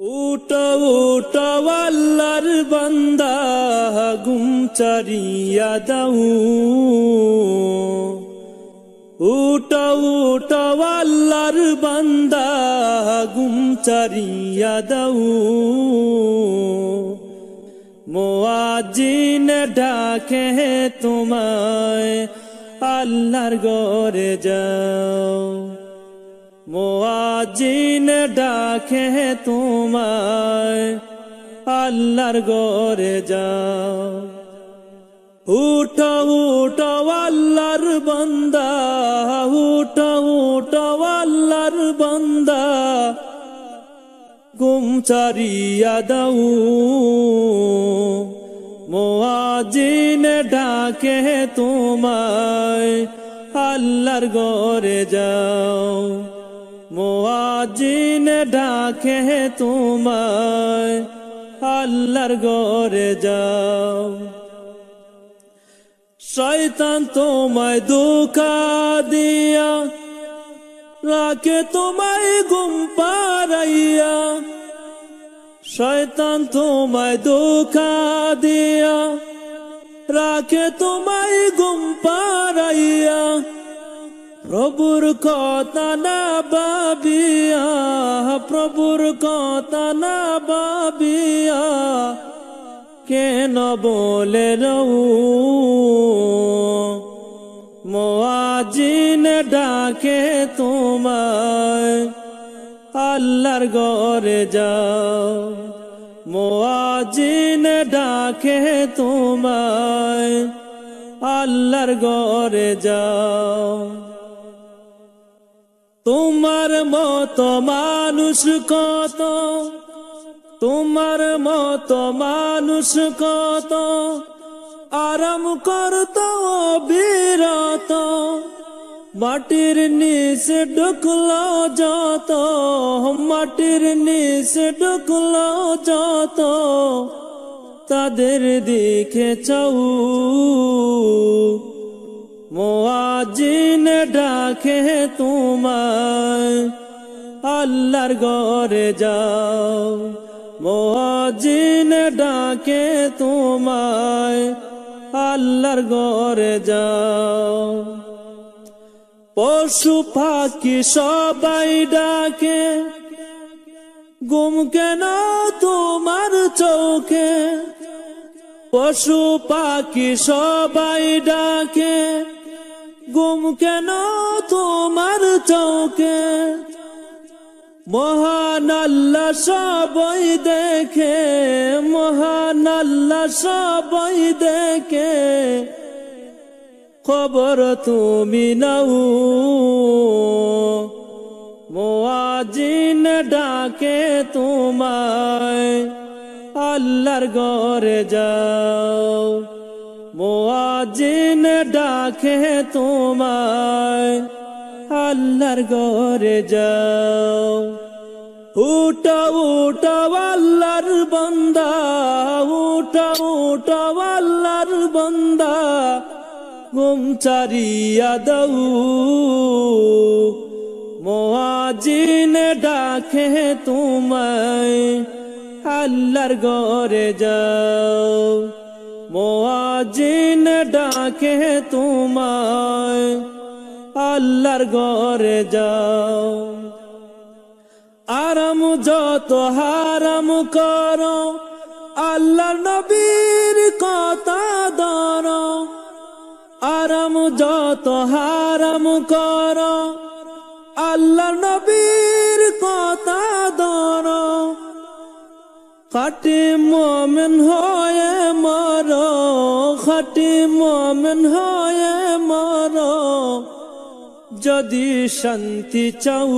উটো উটো আল্লাহর বান্দা গুম চারিয়া দাও। উটো উটো আল্লাহর বান্দা গুম চারিয়া দাও। মোয়াজিন ডাকে তোমায়, আল্লাহর গরে যাও। মোয়াজিন ডাকে তোমায়, আল্লাহর গরে যাও। উঠো উঠো, আল্লাহর বান্দা, উঠো উঠো, আল্লাহর বান্দা। গুম চারিয়া দাও। মোয়াজিন ডাকে তোমায়, আল্লাহর গরে যাও। মোয়াজিন ডাকে তোমায়, আল্লাহর গরে যাও। শয়তান তোমায় ধোকা দিয়া রাখে তোমায় গুম পারাইয়া শয়তান তোমায় ধোকা দিয়া রাখে তোমায় প্রভুর কথা না বাবিয়া প্রভুর কথা না বাবিয়া কেন বলে রউ মোয়াজিন ডাকে তোমায়, আল্লাহর গরে যাও। মোয়াজিন ডাকে তোমায়, আল্লাহর গরে যাও। তোমার মত মানুষ কত? তোমার মত মানুষ কত? আরাম করত বিরত। মাটির নিচ ঢুকলো যত। মাটির নিচ ঢুকলো যত। তাদের দেখে চাউ মোয়াজিন ডাকে তোমায়, আল্লাহর গরে যাও। মোয়াজিন ডাকে তোমায়, আল্লাহর গরে যাও। পশু পাখি সবাই ডাকে, গুম কেন তোমার চৌকে পশু পাখি সবাই ডাকে, গুম কেন তোমার চৌকে? মহান আল্লাহ সবাই দেখে, মহান আল্লাহ সবাই দেখে। খবর তুমি নাও মোয়াজিন ডাকে তোমায়। আল্লাহর গরে যাও। মোয়াজিন ডাকে তোমায়, আল্লাহর গরে যাও। উঠা উঠা আল্লাহর বন্দা উঠা উঠা আল্লাহর বন্দা গুম চারিয়া দাও। মোয়াজিন ডাকে তোমায় আল্লাহর গরে যাও। মোয়াজিন ডাকে তোমায়, আল্লাহর গরে যাও। আরাম যত হারাম করো আল্লাহ নবীর কথা ধরো। আরাম যত হারাম করো আল্লাহ নবীর খাটি মমেন হয়ে মর, খাটি মমেন হয়ে মর। যদি শান্তি চাও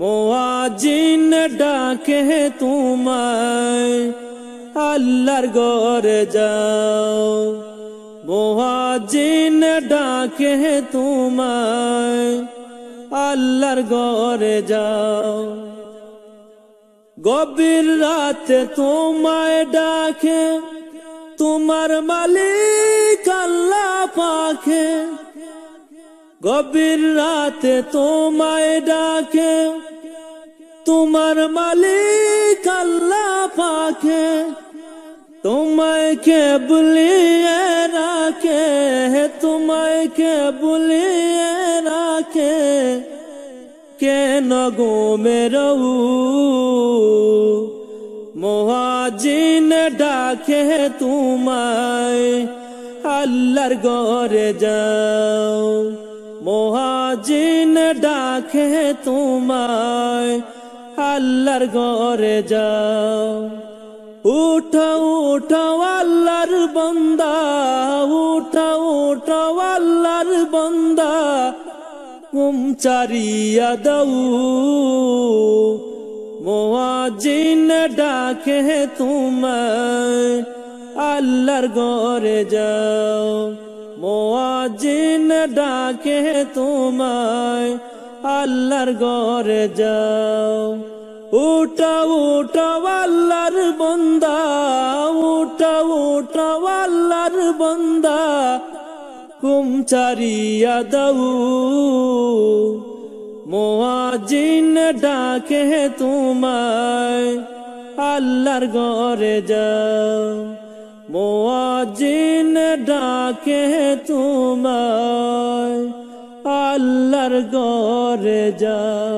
মোয়াজিন ডাকে তোমায়, আল্লাহর গরে যাও। মোহাজিন ডাকে তোমায়, আল্লাহর গরে যাও। গভীর রাতে তোমায় ডাকে, তোমার মালিক আল্লাহ পাখে গভীর রাতে তোমায় ডাকে, তোমার মালিক আল্লাহ পাখে তোমায় কে বলিয়ে রাখে তোমায় কে বলিয়ে রাখে। কেন গো মেরৌ মহাজিন ডাকে তোমায়, আল্লাহর ঘরে যাও। মহাজিন ডাকে তোমায়, আল্লাহর ঘরে যাও। উঠা উঠা আল্লাহর বন্দা উঠা উঠা আল্লাহর বন্দা। ঘুম চারিয়া দৌ মোয়াজিন ডাকে তোমায়, আল্লাহর ঘরে যাও। মোয়াজিন ডাকে তোমায়, আল্লাহর ঘরে যাও। উঠা উঠা আল্লাহর বন্দা উঠা উঠা আল্লাহর বন্দা। কুম চারিয়া দৌ মোয়াজিন ডাকে তোমায়, আল্লাহর ঘরে যাও। মোয়াজিন ডাকে তোমায়, আল্লাহর ঘরে যাও।